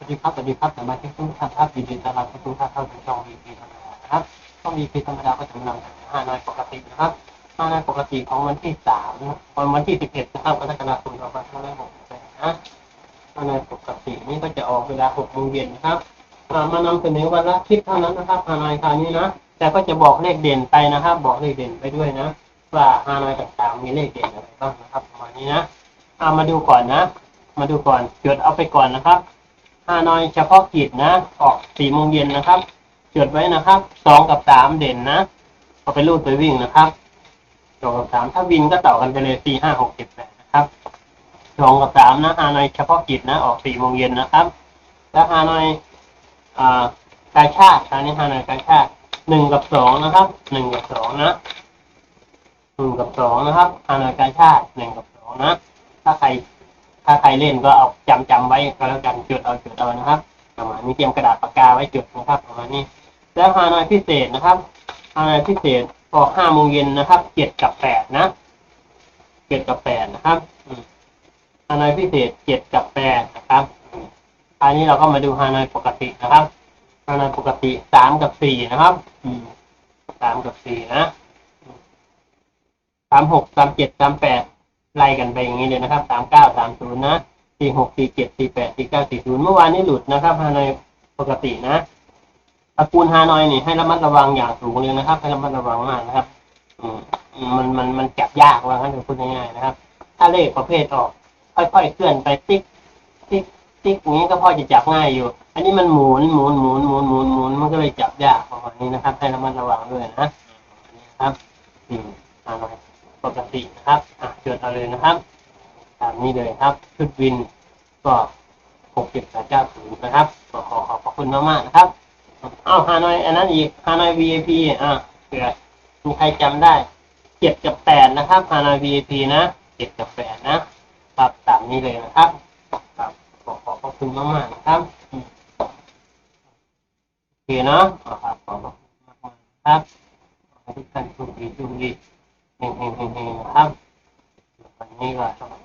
วัสดีครับสวัสดีครับสมาชิกทุกท่านครับยินดีต้อนรับทุกท่านเข้าสู่ช่องวีพีธรรมดานะครับช่องวีพีธรรมดาก็จะนำห้าน้อยปกตินะครับห้าน้อยปกติของวันที่สามวันวันที่สิบเอ็ดนะครับกรกฎาคมสองพันห้าร้อยหกสิบนะห้าน้อยปกตินี่ก็จะออกเวลาหกโมงเย็นนะครับมานำเสนอวันละคลิปเท่านั้นนะครับห้าน้อยคราวนี้นะแต่ก็จะบอกเลขเด่นไปนะครับ บอกเลขเด่นไปด้วยนะ ว่าห้าน้อยต่างๆมีเลขเด่นอะไรบ้างนะครับประมาณนี้นะเอามาดูก่อนนะ มาดูก่อนจดเอาไปก่อนนะครับ ฮานอยเฉพาะกิจนะออกสี่โมงเย็นนะครับจดไว้นะครับสองกับสามเด่นนะเอาไปรูดไปวิ่งนะครับสองกับสามถ้าวินก็ต่อกันไปเลยสี่ห้าหกเจ็ดแปดนะครับสองกับสามนะฮานอยเฉพาะกิจนะออกสี่โมงเย็นนะครับ แล้วฮานอยอ่ากาชาติอันนี้ฮานอยกาชาติหนึ่งกับสองนะครับหนึ่งกับสองนะหนึ่งกับสองนะครับฮานอยกาชาติหนึ่งกับสองนะ ถ้าใคร ถ้าใครเล่นก็เอาจำจำไว้ก็แล้วกันจดเอาจดเอานะครับประมาณนี้เตรียมกระดาษปากกาไว้จดนะครับประมาณนี้ แล้วฮานอยพิเศษนะครับฮานอยพิเศษออกห้าโมงเย็นนะครับเจ็ดกับแปดนะเจ็ดกับแปดนะครับฮานอยพิเศษเจ็ดกับแปดนะครับอันนี้เราก็มาดูฮานอยปกตินะครับฮานอยปกติสามกับสี่นะครับสามกับสี่นะสามหกสามเจ็ดสามแปด ไล่กันไปอย่างนี้เลยนะครับสามเก้าสามศูนย์นะสี่หกสี่เจ็ดสี่แปดสี่เก้าสี่ศูนย์เมื่อวานนี้หลุดนะครับฮานอยปกตินะตระกูลฮานอยนี่ให้ระมัดระวังอย่างสูงเลยนะครับ ให้ระมัดระวังมากนะครับมันมันมันจับยากว่างั้นพูดง่ายๆนะครับ ถ้าเลขประเภทออก ค่อยๆเคลื่อนไปติ๊กติ๊กติ๊กอย่างนี้ก็พอจะจับง่ายอยู่ อันนี้มันหมุนหมุนหมุนหมุนหมุนหมุนมันก็เลยจับยากประมาณนี้นะครับ ให้ระมัดระวังด้วยนะนี้นะครับอืมฮานอย ปกตินะครับอะจดเอาเลยนะครับตามนี้เลยครับชุดวินก็หกเจ็ดแปดเก้าศูนย์นะครับก็ขอขอบพระคุณมากๆนะครับเอาฮานอยอันนั้นอีกฮานอย VIP อะเผื่อมีใครจำได้เจ็ดกับแปดนะครับฮานอย VIP นะเจ็ดกับแปดนะครับตามนี้เลยนะครับครับขอขอบพระคุณมากๆนะครับโอเคเนาะครับขอบพระคุณมากๆนะครับทุกท่านโชคดีโชคดี เฮงเฮงเฮงเฮงนะครับวันนี้ก็ต้อง